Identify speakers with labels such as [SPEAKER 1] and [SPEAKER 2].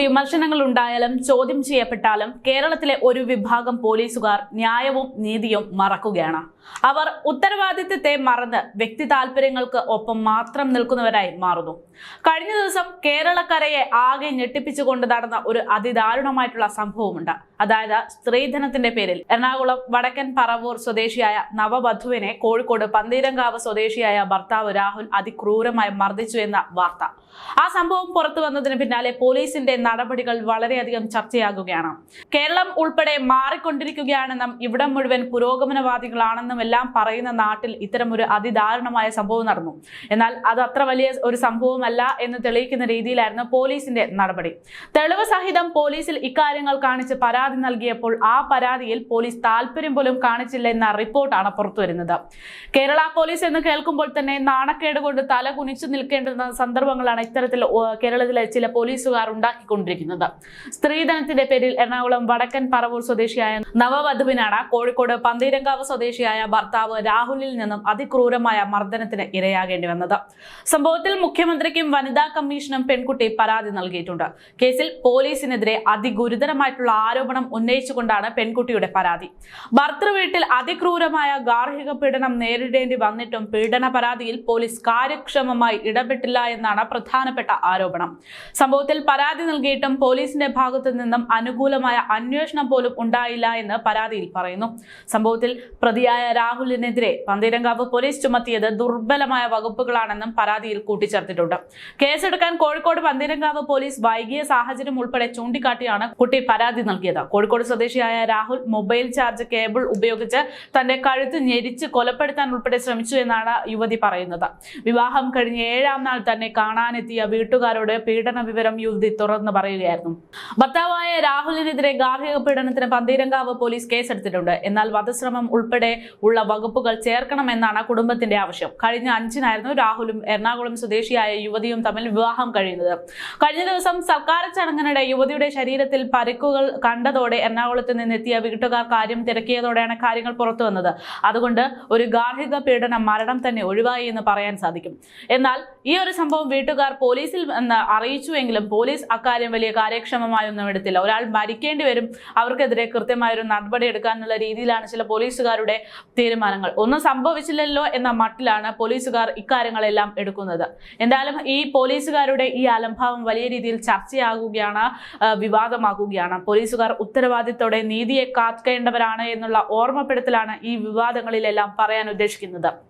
[SPEAKER 1] വിമർശനങ്ങൾ ഉണ്ടായാലും ചോദ്യം ചെയ്യപ്പെട്ടാലും കേരളത്തിലെ ഒരു വിഭാഗം പോലീസുകാർ ന്യായവും നീതിയും മറക്കുകയാണ്. അവർ ഉത്തരവാദിത്വത്തെ മറന്ന് വ്യക്തി താല്പര്യങ്ങൾക്ക് ഒപ്പം മാത്രം നിൽക്കുന്നവരായി മാറുന്നു. കഴിഞ്ഞ ദിവസം കേരളക്കരയെ ആകെ ഞെട്ടിപ്പിച്ചുകൊണ്ട് നടന്ന ഒരു അതിദാരുണമായിട്ടുള്ള സംഭവമുണ്ട്. അതായത് സ്ത്രീധനത്തിന്റെ പേരിൽ. എറണാകുളം വടക്കൻ പറവൂർ സ്വദേശിയായ നവവധുവിനെ കോഴിക്കോട് പന്തീരങ്കാവ് സ്വദേശിയായ ഭർത്താവ് രാഹുൽ അതിക്രൂരമായി മർദ്ദിച്ചു എന്ന വാർത്ത. ആ സംഭവം പുറത്തു വന്നതിന് പിന്നാലെ പോലീസിന്റെ നടപടികൾ വളരെയധികം ചർച്ചയാകുകയാണ്. കേരളം ഉൾപ്പെടെ മാറിക്കൊണ്ടിരിക്കുകയാണെന്നും ഇവിടം മുഴുവൻ പുരോഗമനവാദികളാണെന്നും എല്ലാം പറയുന്ന നാട്ടിൽ ഇത്തരം ഒരു അതിദാരുണമായ സംഭവം നടന്നു. എന്നാൽ അത് അത്ര വലിയ ഒരു സംഭവമല്ല എന്ന് തെളിയിക്കുന്ന രീതിയിലായിരുന്നു പോലീസിന്റെ നടപടി. തെളിവ് സഹിതം പോലീസിൽ ഇക്കാര്യങ്ങൾ കാണിച്ച് പരാതി നൽകിയപ്പോൾ ആ പരാതിയിൽ പോലീസ് താല്പര്യം പോലും കാണിച്ചില്ല എന്ന റിപ്പോർട്ടാണ് പുറത്തുവരുന്നത്. കേരള പോലീസ് എന്ന് കേൾക്കുമ്പോൾ തന്നെ നാണക്കേട് കൊണ്ട് തല കുനിച്ചു നിൽക്കേണ്ടുന്ന സന്ദർഭങ്ങളാണ് ഇത്തരത്തിൽ കേരളത്തിലെ ചില പോലീസുകാർ ഉണ്ടാക്കിക്കൊണ്ടിരിക്കുന്നത് സ്ത്രീധനത്തിന്റെ പേരിൽ എറണാകുളം വടക്കൻ പറവൂർ സ്വദേശിയായ നവവധുവിനാണ് കോഴിക്കോട് പന്തീരങ്കാവ് സ്വദേശിയായ ഭർത്താവ് രാഹുലിൽ നിന്നും അതിക്രൂരമായ മർദ്ദനത്തിന് ഇരയാകേണ്ടി വന്നത്. സംഭവത്തിൽ മുഖ്യമന്ത്രിക്കും വനിതാ കമ്മീഷനും പെൺകുട്ടി പരാതി നൽകിയിട്ടുണ്ട്. കേസിൽ പോലീസിനെതിരെ അതിഗുരുതരമായിട്ടുള്ള ആരോപണം ഉന്നയിച്ചുകൊണ്ടാണ് പെൺകുട്ടിയുടെ പരാതി. ഭർത്തൃവീട്ടിൽ അതിക്രൂരമായ ഗാർഹിക പീഡനം നേരിടേണ്ടി വന്നിട്ടും പീഡന പരാതിയിൽ പോലീസ് കാര്യക്ഷമമായി ഇടപെട്ടില്ല എന്നാണ് പ്രധാനപ്പെട്ട ആരോപണം. സംഭവത്തിൽ പരാതി നൽകിയിട്ടും പോലീസിന്റെ ഭാഗത്തു നിന്നും അനുകൂലമായ അന്വേഷണം പോലും ഉണ്ടായില്ല എന്ന് പരാതിയിൽ പറയുന്നു. സംഭവത്തിൽ പ്രതിയായ രാഹുലിനെതിരെ പന്തീരങ്കാവ് പോലീസ് ചുമത്തിയത് ദുർബലമായ വകുപ്പുകളാണെന്നും പരാതിയിൽ കൂട്ടിച്ചേർത്തിട്ടുണ്ട്. കേസെടുക്കാൻ കോഴിക്കോട് പന്തീരങ്കാവ് പോലീസ് വൈകിയ സാഹചര്യം ഉൾപ്പെടെ ചൂണ്ടിക്കാട്ടിയാണ് കുട്ടി പരാതി നൽകിയത്. കോഴിക്കോട് സ്വദേശിയായ രാഹുൽ മൊബൈൽ ചാർജ് കേബിൾ ഉപയോഗിച്ച് തന്റെ കഴുത്ത് ഞെരിച്ച് കൊലപ്പെടുത്താൻ ഉൾപ്പെടെ ശ്രമിച്ചു എന്നാണ് യുവതി പറയുന്നത്. വിവാഹം കഴിഞ്ഞ് ഏഴാം നാൾ തന്നെ കാണാനെത്തിയ വീട്ടുകാരോട് പീഡന വിവരം യുവതി തുറന്നു പറയുകയായിരുന്നു. ഭർത്താവായ രാഹുലിനെതിരെ ഗാർഹിക പീഡനത്തിന് പന്തീരങ്കാവ് പോലീസ് കേസെടുത്തിട്ടുണ്ട്. എന്നാൽ വധശ്രമം ഉൾപ്പെടെ ഉള്ള വകുപ്പുകൾ ചേർക്കണമെന്നാണ് കുടുംബത്തിന്റെ ആവശ്യം. കഴിഞ്ഞ അഞ്ചിനായിരുന്നു രാഹുലും എറണാകുളം സ്വദേശിയായ യുവതിയും തമ്മിൽ വിവാഹം കഴിയുന്നത്. കഴിഞ്ഞ ദിവസം സർക്കാർ ചടങ്ങിനിടെ യുവതിയുടെ ശരീരത്തിൽ പരിക്കുകൾ കണ്ടതോടെ എറണാകുളത്ത് നിന്നെത്തിയ വീട്ടുകാർ കാര്യം തിരക്കിയതോടെയാണ് കാര്യങ്ങൾ പുറത്തു വന്നത്. അതുകൊണ്ട് ഒരു ഗാർഹിക പീഡനം മരണം തന്നെ ഒഴിവായി എന്ന് പറയാൻ സാധിക്കും. എന്നാൽ ഈ ഒരു സംഭവം വീട്ടുകാർ പോലീസിൽ എന്ന് അറിയിച്ചുവെങ്കിലും പോലീസ് അക്കാര്യം വലിയ കാര്യക്ഷമമായൊന്നും എടുത്തില്ല. ഒരാൾ മരിക്കേണ്ടി വരും അവർക്കെതിരെ കൃത്യമായൊരു നടപടി എടുക്കാനുള്ള രീതിയിലാണ് ചില പോലീസുകാരുടെ തീരുമാനങ്ങൾ. ഒന്നും സംഭവിച്ചില്ലല്ലോ എന്ന മട്ടിലാണ് പോലീസുകാർ ഇക്കാര്യങ്ങളെല്ലാം എടുക്കുന്നത്. എന്തായാലും ഈ പോലീസുകാരുടെ ഈ അലംഭാവം വലിയ രീതിയിൽ ചർച്ചയാകുകയാണ് വിവാദമാകുകയാണ്. പോലീസുകാർ ഉത്തരവാദിത്തോടെ നീതിയെ കാക്കേണ്ടവരാണ് എന്നുള്ള ഓർമ്മപ്പെടുത്തലാണ് ഈ വിവാദങ്ങളിലെല്ലാം പറയാൻ ഉദ്ദേശിക്കുന്നത്.